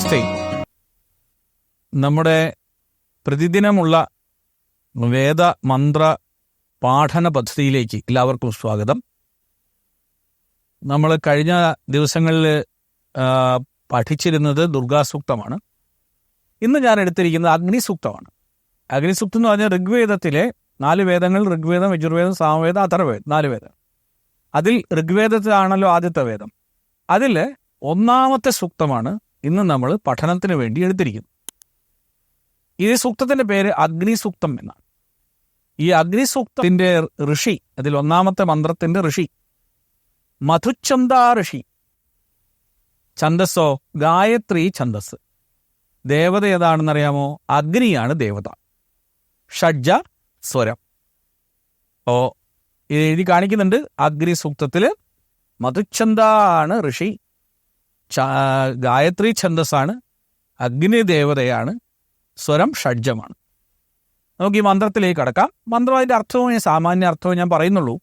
നമസ്തേ. നമ്മുടെ പ്രതിദിനമുള്ള വേദ മന്ത്ര പാഠന പദ്ധതിയിലേക്ക് എല്ലാവർക്കും സ്വാഗതം. നമ്മൾ കഴിഞ്ഞ ദിവസങ്ങളിൽ പഠിച്ചിരുന്നത് ദുർഗാസൂക്തമാണ്. ഇന്ന് ഞാൻ എടുത്തിരിക്കുന്നത് അഗ്നിസൂക്തമാണ്. അഗ്നിസൂക്തം എന്ന് പറഞ്ഞാൽ ഋഗ്വേദത്തിലെ നാല് വേദങ്ങൾ ഋഗ്വേദം യജുർവേദം സാമവേദം അഥർവേദം നാല് വേദം അതിൽ ഋഗ്വേദത്തിലാണല്ലോ ആദ്യത്തെ വേദം. അതിൽ ഒന്നാമത്തെ സൂക്തമാണ് ഇന്ന് നമ്മൾ പഠനത്തിന് വേണ്ടി എടുത്തിരിക്കുന്നു. ഈ സൂക്തത്തിന്റെ പേര് അഗ്നിസൂക്തം എന്നാണ്. ഈ അഗ്നിസൂക്തത്തിന്റെ ഋഷി അതിൽ ഒന്നാമത്തെ മന്ത്രത്തിന്റെ ഋഷി മധുചന്ദ ഋഷി ഛന്ദസ്സോ ഗായത്രി ഛന്ദസ് ദേവത ഏതാണെന്നറിയാമോ? അഗ്നിയാണ് ദേവത. ഷഡ്ജ സ്വരം. ഓ എഴുതി കാണിക്കുന്നുണ്ട്. അഗ്നി സൂക്തത്തിൽ മധുച്ഛന്ദാണ് ഋഷി. ഗായത്രി ഛന്ദസ്സാണ് അഗ്നി ദേവതയാണ് സ്വരം ഷഡ്ജമാണ്. നമുക്ക് ഈ മന്ത്രത്തിലേക്ക് കടക്കാം. മന്ത്രം അതിന്റെ അർത്ഥവും സാമാന്യ അർത്ഥവും ഞാൻ പറയുന്നുള്ളൂ.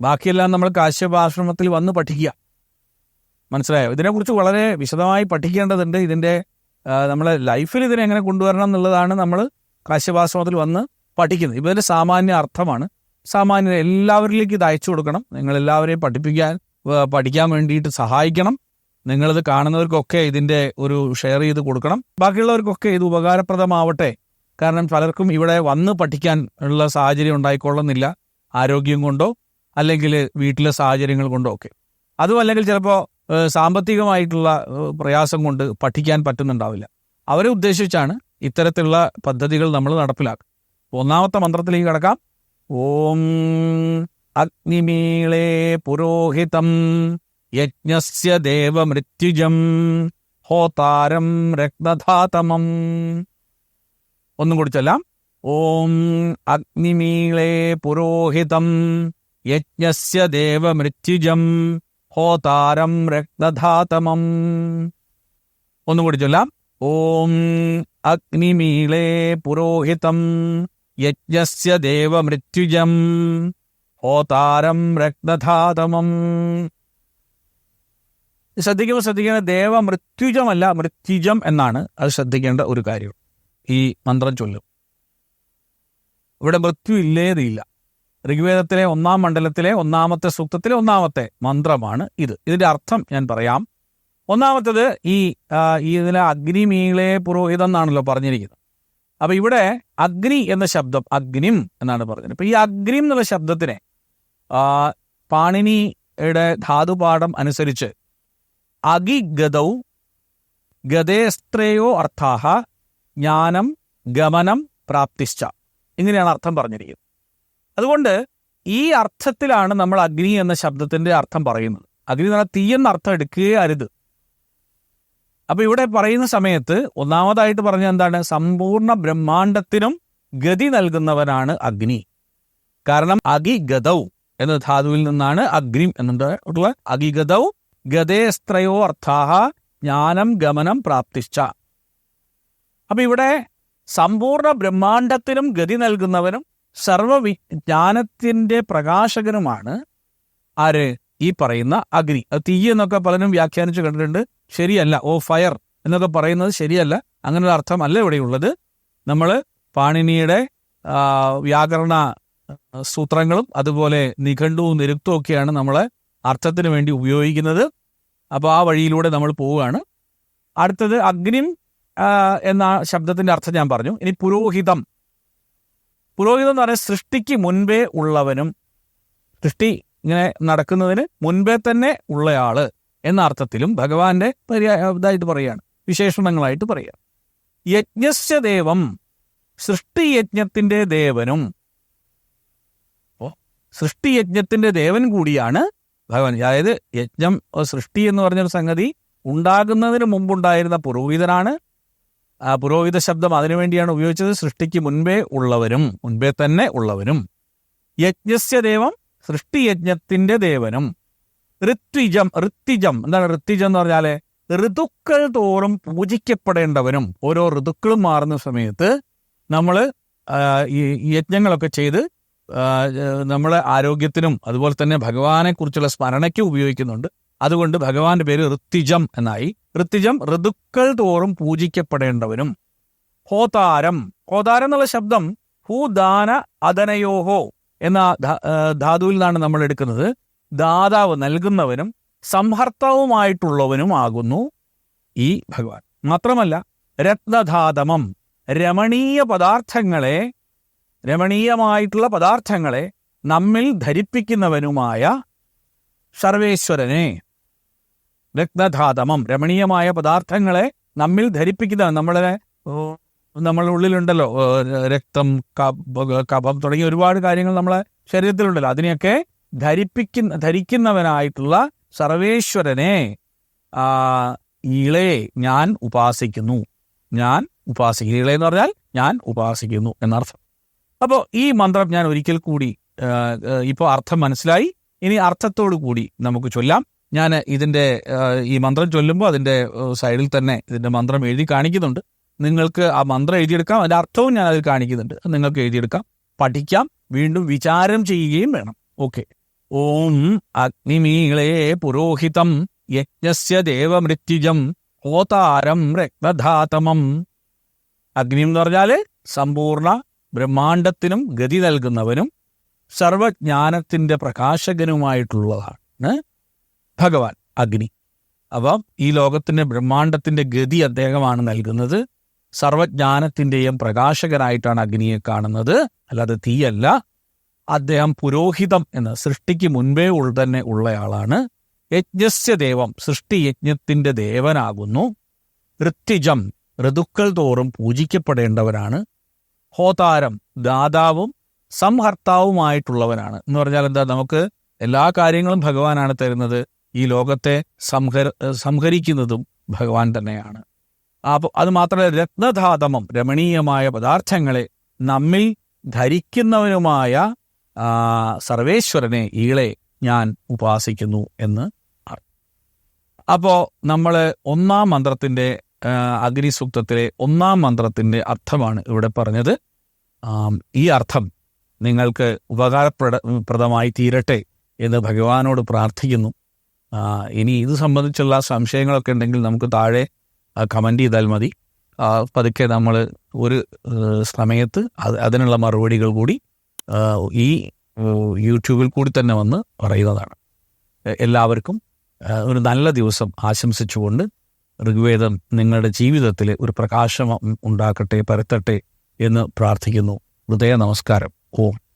ബാക്കിയെല്ലാം നമ്മൾ കാശ്യപാശ്രമത്തിൽ വന്ന് പഠിക്കുക. മനസ്സിലായോ? ഇതിനെക്കുറിച്ച് വളരെ വിശദമായി പഠിക്കേണ്ടതുണ്ട്. ഇതിന്റെ നമ്മളെ ലൈഫിൽ ഇതിനെ എങ്ങനെ കൊണ്ടുവരണം എന്നുള്ളതാണ് നമ്മൾ കാശ്യപാശ്രമത്തിൽ വന്ന് പഠിക്കുന്നത്. ഇതിന്റെ സാമാന്യ അർത്ഥമാണ്. സാമാന്യ എല്ലാവരിലേക്ക് ഇത് അയച്ചു കൊടുക്കണം. നിങ്ങൾ എല്ലാവരെയും പഠിപ്പിക്കാൻ പഠിക്കാൻ വേണ്ടിയിട്ട് സഹായിക്കണം. നിങ്ങളിത് കാണുന്നവർക്കൊക്കെ ഇതിന്റെ ഒരു ഷെയർ ചെയ്ത് കൊടുക്കണം. ബാക്കിയുള്ളവർക്കൊക്കെ ഇത് ഉപകാരപ്രദമാവട്ടെ. കാരണം പലർക്കും ഇവിടെ വന്ന് പഠിക്കാൻ ഉള്ള സാഹചര്യം ഉണ്ടായിക്കൊള്ളുന്നില്ല. ആരോഗ്യം കൊണ്ടോ അല്ലെങ്കിൽ വീട്ടിലെ സാഹചര്യങ്ങൾ കൊണ്ടോ ഒക്കെ. അതും അല്ലെങ്കിൽ ചിലപ്പോൾ സാമ്പത്തികമായിട്ടുള്ള പ്രയാസം കൊണ്ട് പഠിക്കാൻ പറ്റുന്നുണ്ടാവില്ല. അവരെ ഉദ്ദേശിച്ചാണ് ഇത്തരത്തിലുള്ള പദ്ധതികൾ നമ്മൾ നടപ്പിലാക്കുക ഒന്നാമത്തെ മന്ത്രത്തിലേക്ക് കടക്കാം. ഓം അഗ്നിമീളേ പുരോഹിതം. യജ്ഞസ്യ ദേവമൃത്യുജം ഹോതാരം രക്തധാതമം. ഒന്നും കൂടി ചൊല്ലാം. ഓം അഗ്നിമീളേ പുരോഹിതം യജ്ഞസ്യ ദേവമൃത്യുജം ഹോതാരം രക്തധാതമം. ഒന്നും കൂടി ചൊല്ലാം. ഓം അഗ്നിമീളേ പുരോഹിതം യജ്ഞസ്യ ദേവമൃത്യുജം ഹോതാരം രക്തധാതമം. ശ്രദ്ധിക്കുമ്പോൾ ശ്രദ്ധിക്കേണ്ട ദേവ മൃത്യുജമല്ല മൃത്യുജം എന്നാണ് അത് ശ്രദ്ധിക്കേണ്ട ഒരു കാര്യം. ഈ മന്ത്രം ചൊല്ലും. ഇവിടെ മൃത്യു ഇല്ലേതില്ല. ഋഗ്വേദത്തിലെ ഒന്നാം മണ്ഡലത്തിലെ ഒന്നാമത്തെ സൂക്തത്തിലെ ഒന്നാമത്തെ മന്ത്രമാണ് ഇത്. ഇതിന്റെ അർത്ഥം ഞാൻ പറയാം. ഒന്നാമത്തത് ഈ ഇതിലെ അഗ്നിമീളെ പുരോഹിതം എന്നാണല്ലോ പറഞ്ഞിരിക്കുന്നത്. അപ്പൊ ഇവിടെ അഗ്നി എന്ന ശബ്ദം അഗ്നിം എന്നാണ് പറഞ്ഞത്. ഇപ്പൊ ഈ അഗ്നിം എന്നുള്ള ശബ്ദത്തിനെ പാണിനിയുടെ ധാതുപാഠം അനുസരിച്ച് അഗിഗതൗ ഗതേസ്ത്രയോ അർത്ഥാഹ ജ്ഞാനം ഗമനം പ്രാപ്തിശ്ച. ഇങ്ങനെയാണ് അർത്ഥം പറഞ്ഞിരിക്കുന്നത്. അതുകൊണ്ട് ഈ അർത്ഥത്തിലാണ് നമ്മൾ അഗ്നി എന്ന ശബ്ദത്തിന്റെ അർത്ഥം പറയുന്നത്. അഗ്നി എന്ന് പറഞ്ഞാൽ തീ എന്ന അർത്ഥം എടുക്കുകയേ അരുത്. അപ്പൊ ഇവിടെ പറയുന്ന സമയത്ത് ഒന്നാമതായിട്ട് പറഞ്ഞ എന്താണ്? സമ്പൂർണ ബ്രഹ്മാണ്ടത്തിനും ഗതി നൽകുന്നവനാണ് അഗ്നി. കാരണം അഗിഗതൗ എന്ന ധാതുവിൽ നിന്നാണ് അഗ്നിം എന്നുള്ള അഗിഗതൗ ഗതേസ്ത്രയോ അർത്ഥാഹ ജ്ഞാനം ഗമനം പ്രാപ്തിച്ച അപ്പൊ ഇവിടെ സമ്പൂർണ ബ്രഹ്മാണ്ടത്തിനും ഗതി നൽകുന്നവനും സർവവി ജ്ഞാനത്തിന്റെ പ്രകാശകനുമാണ് ആര്? ഈ പറയുന്ന അഗ്നി. അത് തീ എന്നൊക്കെ പലരും വ്യാഖ്യാനിച്ച് കണ്ടിട്ടുണ്ട്. ശരിയല്ല. ഓ ഫയർ എന്നൊക്കെ പറയുന്നത് ശരിയല്ല. അങ്ങനെ ഒരു അർത്ഥമല്ല ഇവിടെയുള്ളത്. നമ്മൾ പാണിനിയുടെ വ്യാകരണ സൂത്രങ്ങളും അതുപോലെ നിഘണ്ടുവും നിരുക്തവും ഒക്കെയാണ് നമ്മൾ അർത്ഥത്തിന് വേണ്ടി ഉപയോഗിക്കുന്നത്. അപ്പോൾ ആ വഴിയിലൂടെ നമ്മൾ പോവുകയാണ്. അടുത്തത് അഗ്നിം എന്ന ശബ്ദത്തിന്റെ അർത്ഥം ഞാൻ പറഞ്ഞു. ഇനി പുരോഹിതം. പുരോഹിതം എന്ന് പറയുന്നത് സൃഷ്ടിക്ക് മുൻപേ ഉള്ളവനും സൃഷ്ടി ഇങ്ങനെ നടക്കുന്നതിന് മുൻപേ തന്നെ ഉള്ളയാൾ എന്ന അർത്ഥത്തിലും ഭഗവാന്റെ ഇതായിട്ട് പറയുകയാണ്. വിശേഷണങ്ങളായിട്ട് പറയുക. യജ്ഞസ്യ ദേവം സൃഷ്ടി സൃഷ്ടിയജ്ഞത്തിന്റെ ദേവനും. സൃഷ്ടിയജ്ഞത്തിന്റെ ദേവൻ കൂടിയാണ് ഭഗവാൻ അതായത് യജ്ഞം സൃഷ്ടി എന്ന് പറഞ്ഞൊരു സംഗതി ഉണ്ടാകുന്നതിന് മുമ്പുണ്ടായിരുന്ന പുരോഹിതനാണ്. ആ പുരോഹിത ശബ്ദം അതിനുവേണ്ടിയാണ് ഉപയോഗിച്ചത്. സൃഷ്ടിക്ക് മുൻപേ ഉള്ളവരും മുൻപേ തന്നെ ഉള്ളവരും. യജ്ഞസ്യ ദേവം സൃഷ്ടിയജ്ഞത്തിന്റെ ദേവനും. ഋത്വിജം ഋത്വിജം എന്താണ് ഋത്വിജം എന്ന് പറഞ്ഞാൽ ഋതുക്കൾ തോറും പൂജിക്കപ്പെടേണ്ടവനും ഓരോ ഋതുക്കളും മാറുന്ന സമയത്ത് നമ്മൾ ഈ യജ്ഞങ്ങളൊക്കെ ചെയ്ത് നമ്മളെ ആരോഗ്യത്തിനും അതുപോലെ തന്നെ ഭഗവാനെ കുറിച്ചുള്ള സ്മരണയ്ക്കും ഉപയോഗിക്കുന്നുണ്ട്. അതുകൊണ്ട് ഭഗവാന്റെ പേര് ഋത്തിജം എന്നായി. ഋത്തിജം ഋതുക്കൾ തോറും പൂജിക്കപ്പെടേണ്ടവനും. ഹോതാരം. ഹോതാരം എന്നുള്ള ശബ്ദം ഹൂദാന അദനയോഹോ എന്ന ധാതുവിൽ നിന്നാണ് നമ്മൾ എടുക്കുന്നത്. ദാതാവ് നൽകുന്നവനും സംഹർത്തവുമായിട്ടുള്ളവനും ആകുന്നു ഈ ഭഗവാൻ. മാത്രമല്ല രത്നധാതമം രമണീയ പദാർത്ഥങ്ങളെ രമണീയമായിട്ടുള്ള പദാർത്ഥങ്ങളെ നമ്മിൽ ധരിപ്പിക്കുന്നവനുമായ സർവേശ്വരനെ. രത്നധാതമം രമണീയമായ പദാർത്ഥങ്ങളെ നമ്മിൽ ധരിപ്പിക്കുന്ന നമ്മളെ നമ്മളുടെ ഉള്ളിലുണ്ടല്ലോ രക്തം കഫം തുടങ്ങിയ ഒരുപാട് കാര്യങ്ങൾ നമ്മളെ ശരീരത്തിലുണ്ടല്ലോ. അതിനെയൊക്കെ ധരിപ്പിക്കുന്ന ധരിക്കുന്നവനായിട്ടുള്ള സർവേശ്വരനെ ഇളയെ ഞാൻ ഉപാസിക്കുന്നു. ഞാൻ ഉപാസിക്കുന്നു. ഇളയെന്ന് പറഞ്ഞാൽ ഞാൻ ഉപാസിക്കുന്നു എന്നർത്ഥം. അപ്പോൾ ഈ മന്ത്രം ഞാൻ ഒരിക്കൽ കൂടി ഇപ്പോൾ അർത്ഥം മനസ്സിലായി. ഇനി അർത്ഥത്തോടു കൂടി നമുക്ക് ചൊല്ലാം. ഞാൻ ഇതിന്റെ ഈ മന്ത്രം ചൊല്ലുമ്പോൾ അതിന്റെ സൈഡിൽ തന്നെ ഇതിന്റെ മന്ത്രം എഴുതി കാണിക്കുന്നുണ്ട്. നിങ്ങൾക്ക് ആ മന്ത്രം എഴുതിയെടുക്കാം. അതിന്റെ അർത്ഥവും ഞാൻ അതിൽ കാണിക്കുന്നുണ്ട്. നിങ്ങൾക്ക് എഴുതിയെടുക്കാം. പഠിക്കാം. വീണ്ടും വിചാരം ചെയ്യുകയും വേണം. ഓക്കെ. ഓം അഗ്നിമീളേ പുരോഹിതം യജ്ഞസ്യ ദേവമൃത്യുജം ഹോതാരം രക്തധാതമം. അഗ്നി എന്ന് പറഞ്ഞാൽ സമ്പൂർണ ബ്രഹ്മാണ്ടത്തിനും ഗതി നൽകുന്നവനും സർവജ്ഞാനത്തിന്റെ പ്രകാശകനുമായിട്ടുള്ളതാണ് ഭഗവാൻ അഗ്നി. അപ്പം ഈ ലോകത്തിന്റെ ബ്രഹ്മാണ്ടത്തിന്റെ ഗതി അദ്ദേഹമാണ് നൽകുന്നത്. സർവജ്ഞാനത്തിന്റെയും പ്രകാശകനായിട്ടാണ് അഗ്നിയെ കാണുന്നത്. അല്ലാതെ തീയല്ല. അദ്ദേഹം പുരോഹിതം എന്ന് സൃഷ്ടിക്ക് മുൻപേ ഉള്ള തന്നെ ഉള്ളയാളാണ്. യജ്ഞസ്യ ദേവം സൃഷ്ടിയജ്ഞത്തിന്റെ ദേവനാകുന്നു. ഋത്വിജം ഋതുക്കൾ തോറും പൂജിക്കപ്പെടേണ്ടവനാണ് ഹോതാരം ദാതാവും സംഹർത്താവുമായിട്ടുള്ളവനാണ്. എന്ന് പറഞ്ഞാൽ എന്താ? നമുക്ക് എല്ലാ കാര്യങ്ങളും ഭഗവാനാണ് തരുന്നത്. ഈ ലോകത്തെ സംഹര സംഹരിക്കുന്നതും ഭഗവാൻ തന്നെയാണ്. അപ്പോൾ അത് മാത്രമല്ല രത്നധാതമം രമണീയമായ പദാർത്ഥങ്ങളെ നമ്മിൽ ധരിക്കുന്നവനുമായ സർവേശ്വരനെ ഈളെ ഞാൻ ഉപാസിക്കുന്നു എന്ന് അപ്പോൾ നമ്മൾ ഒന്നാം മന്ത്രത്തിന്റെ ആ, അഗ്നിസൂക്തത്തിലെ ഒന്നാം മന്ത്രത്തിന്റെ അർത്ഥമാണ് ഇവിടെ പറഞ്ഞത്. ഈ അർത്ഥം നിങ്ങൾക്ക് ഉപകാരപ്രദ പ്രദമായി തീരട്ടെ എന്ന് ഭഗവാനോട് പ്രാർത്ഥിക്കുന്നു. ഇനി ഇത് സംബന്ധിച്ചുള്ള സംശയങ്ങളൊക്കെ ഉണ്ടെങ്കിൽ നമുക്ക് താഴെ കമന്റ് ചെയ്താൽ മതി. പതുക്കെ നമ്മൾ ഒരു സമയത്ത് അത് അതിനുള്ള മറുപടികൾ കൂടി ഈ യൂട്യൂബിൽ കൂടി തന്നെ വന്ന് പറയുന്നതാണ്. എല്ലാവർക്കും ഒരു നല്ല ദിവസം ആശംസിച്ചുകൊണ്ട് ഋഗ്വേദം നിങ്ങളുടെ ജീവിതത്തിൽ ഒരു പ്രകാശം ഉണ്ടാക്കട്ടെ പരത്തട്ടെ എന്ന് പ്രാർത്ഥിക്കുന്നു. ഹൃദയ നമസ്കാരം ഓം.